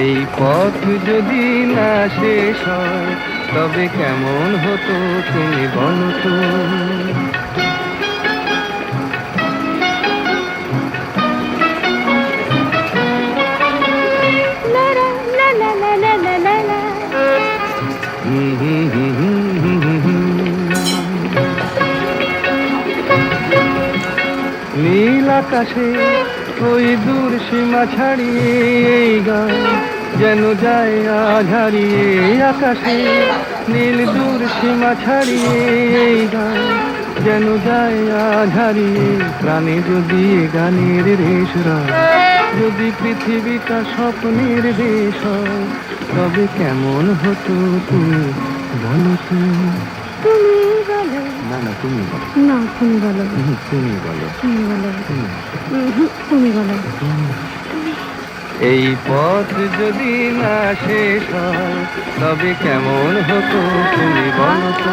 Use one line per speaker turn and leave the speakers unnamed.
এই পথ যদি না শেষ হয় তবে কেমন হতো তুমি বলতো নীল আকাশে ওই দূর সীমা ছাড়িয়ে এই গান যেন যায় আজ হারিয়ে আকাশে। নীল দূর সীমা ছাড়িয়ে এই গান যেন যায় আজ হারিয়ে প্রাণে যদি গানের রেশ রয় যদি পৃথিবীটা স্বপ্নের দেশ তবে কেমন হতো তুমি বলো তুমি
বলো।
না না তুমি বলো।
না তুমি বলো।
তুমি বলো।
তুমি বলো।
তুমি
বলো।
এই পথ যদি না শেষ হয় তবে কেমন হতো তুমি বলো তো?